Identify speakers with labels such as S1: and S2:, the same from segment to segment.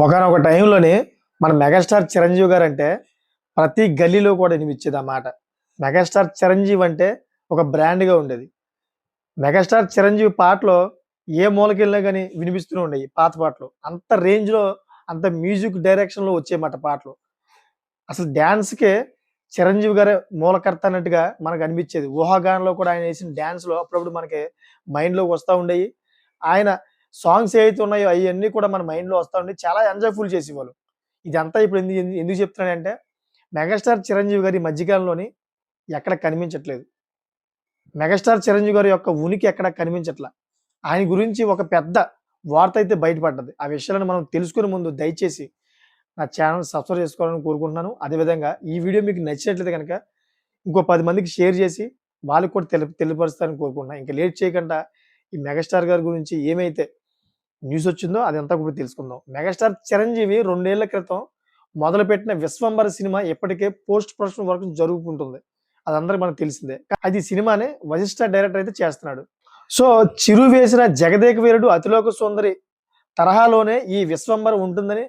S1: ఒకనొక టైంలోనే మన మెగాస్టార్ చిరంజీవి గారు అంటే ప్రతి గల్లీలో కూడా వినిపించేది ఆ మాట. మెగాస్టార్ చిరంజీవి అంటే ఒక బ్రాండ్గా ఉండేది. మెగాస్టార్ చిరంజీవి పాటలు ఏ మూలకెళ్ళినా కానీ వినిపిస్తూనే ఉండేవి పాత పాటలు. అంత రేంజ్లో అంత మ్యూజిక్ డైరెక్షన్లో వచ్చేమాట పాటలు. అసలు డ్యాన్స్కే చిరంజీవి గారే మూలకర్త అన్నట్టుగా మనకు అనిపించేది. ఊహాగానంలో కూడా ఆయన వేసిన డ్యాన్స్లో అప్పుడప్పుడు మనకి మైండ్లోకి వస్తూ ఉండేవి. ఆయన సాంగ్స్ ఏవైతే ఉన్నాయో అవన్నీ కూడా మన మైండ్లో వస్తూ ఉండి చాలా ఎంజాయ్ఫుల్ చేసేవాళ్ళు. ఇదంతా ఇప్పుడు ఎందుకు ఎందుకు- చెప్తున్నానంటే మెగాస్టార్ చిరంజీవి గారి మధ్యకాలంలోని ఎక్కడ కనిపించట్లేదు. మెగాస్టార్ చిరంజీవి గారి యొక్క ఉనికి ఎక్కడ కనిపించట్లా? ఆయన గురించి ఒక పెద్ద వార్త అయితే బయటపడ్డది. ఆ విషయాలను మనం తెలుసుకునే ముందు దయచేసి నా ఛానల్ సబ్స్క్రైబ్ చేసుకోవాలని కోరుకుంటున్నాను. అదేవిధంగా ఈ వీడియో మీకు నచ్చినట్లయితే కనుక ఇంకో పది మందికి షేర్ చేసి వాళ్ళకి కూడా తెలి తెలియపరుస్తారని కోరుకుంటున్నాను ఇంకా లేట్ చేయకుండా ఈ మెగాస్టార్ గారి గురించి ఏమైతే న్యూస్ వచ్చిందో అదంతా కూడా తెలుసుకుందాం. మెగాస్టార్ చిరంజీవి రెండేళ్ళ క్రితం మొదలుపెట్టిన విశ్వంబర సినిమా ఇప్పటికే పోస్ట్ ప్రొడక్షన్ వర్క్ జరుగుతుంటుంది. అదందరికి మనకు తెలిసిందే. అది సినిమానే సినిమాని వశిష్ఠ డైరెక్టర్ అయితే చేస్తున్నాడు. సో చిరు వేసిన జగదేక వీరుడు అతిలోక సుందరి తరహాలోనే ఈ విశ్వంబర ఉంటుందని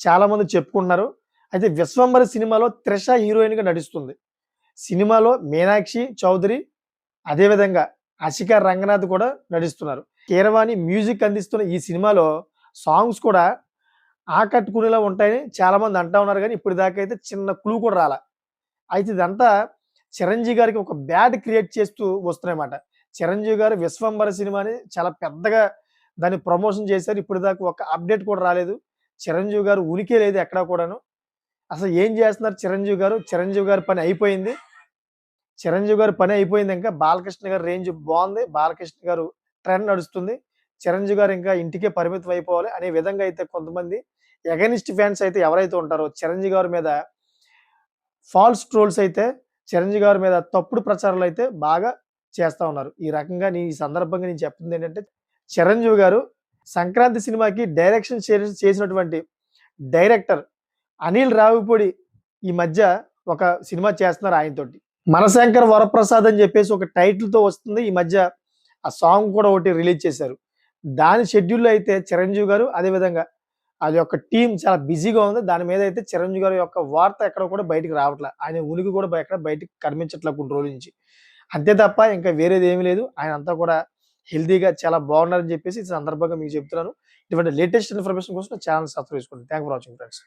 S1: చాలా మంది చెప్పుకుంటున్నారు. అయితే విశ్వంబర సినిమాలో త్రిష హీరోయిన్గా నడుస్తుంది సినిమాలో మీనాక్షి చౌదరి అదేవిధంగా అశిక రంగనాథ్ కూడా నటిస్తున్నారు. కీరవాణి మ్యూజిక్ అందిస్తున్న ఈ సినిమాలో సాంగ్స్ కూడా ఆకట్టుకునేలా ఉంటాయని చాలా మంది అంటా ఉన్నారు కానీ ఇప్పుడు దాకా అయితే చిన్న క్లూ కూడా రాల. అయితే ఇదంతా చిరంజీవి గారికి ఒక బ్యాడ్ క్రియేట్ చేస్తూ వస్తున్నాయన్నమాట. చిరంజీవి గారు విశ్వంబర సినిమాని చాలా పెద్దగా దాన్ని ప్రమోషన్ చేశారు. ఇప్పుడు దాకా ఒక అప్డేట్ కూడా రాలేదు. చిరంజీవి గారు ఉనికి లేదు ఎక్కడా కూడాను. అసలు ఏం చేస్తున్నారు చిరంజీవి గారు? చిరంజీవి గారి పని అయిపోయింది. చిరంజీవి గారి పని అయిపోయింది ఇంకా బాలకృష్ణ గారు రేంజ్ బాగుంది. బాలకృష్ణ గారు ట్రెండ్ నడుస్తుంది. చిరంజీవి గారు ఇంకా ఇంటికే పరిమితం అయిపోవాలి అనే విధంగా అయితే కొంతమంది ఎగనిస్ట్ ఫ్యాన్స్ అయితే ఎవరైతే ఉంటారో చిరంజీవి గారి మీద ఫాల్స్ ట్రోల్స్ అయితే చిరంజీవి గారి మీద తప్పుడు ప్రచారాలు అయితే బాగా చేస్తా ఉన్నారు. ఈ రకంగా నీ ఈ సందర్భంగా నేను చెప్తుంది ఏంటంటే చిరంజీవి గారు సంక్రాంతి సినిమాకి డైరెక్షన్ చేసినటువంటి డైరెక్టర్ అనిల్ రావిపూడి ఈ మధ్య ఒక సినిమా చేస్తున్నారు ఆయనతోటి. మనశంకర్ వరప్రసాద్ అని చెప్పేసి ఒక టైటిల్తో వస్తుంది. ఈ మధ్య ఆ సాంగ్ కూడా ఒకటి రిలీజ్ చేశారు. దాని షెడ్యూల్లో అయితే చిరంజీవి గారు అదేవిధంగా అది యొక్క టీం చాలా బిజీగా ఉంది. దాని మీద అయితే చిరంజీవి గారి యొక్క వార్త ఎక్కడ కూడా బయటకు రావట్లే. ఆయన ఉనికి కూడా ఎక్కడ బయటకు కనిపించట్లే కొన్ని రోజుల నుంచి. అంతే తప్ప ఇంకా వేరేది ఏమీ లేదు. ఆయన అంతా కూడా హెల్తీగా చాలా బాగున్నారని చెప్పేసి ఈ సందర్భంగా మీకు చెప్తున్నాను. ఇటువంటి లేటెస్ట్ ఇన్ఫర్మేషన్ కోసం ఛానల్ సబ్స్క్రైబ్ చేసుకోండి. Thank for watching friends.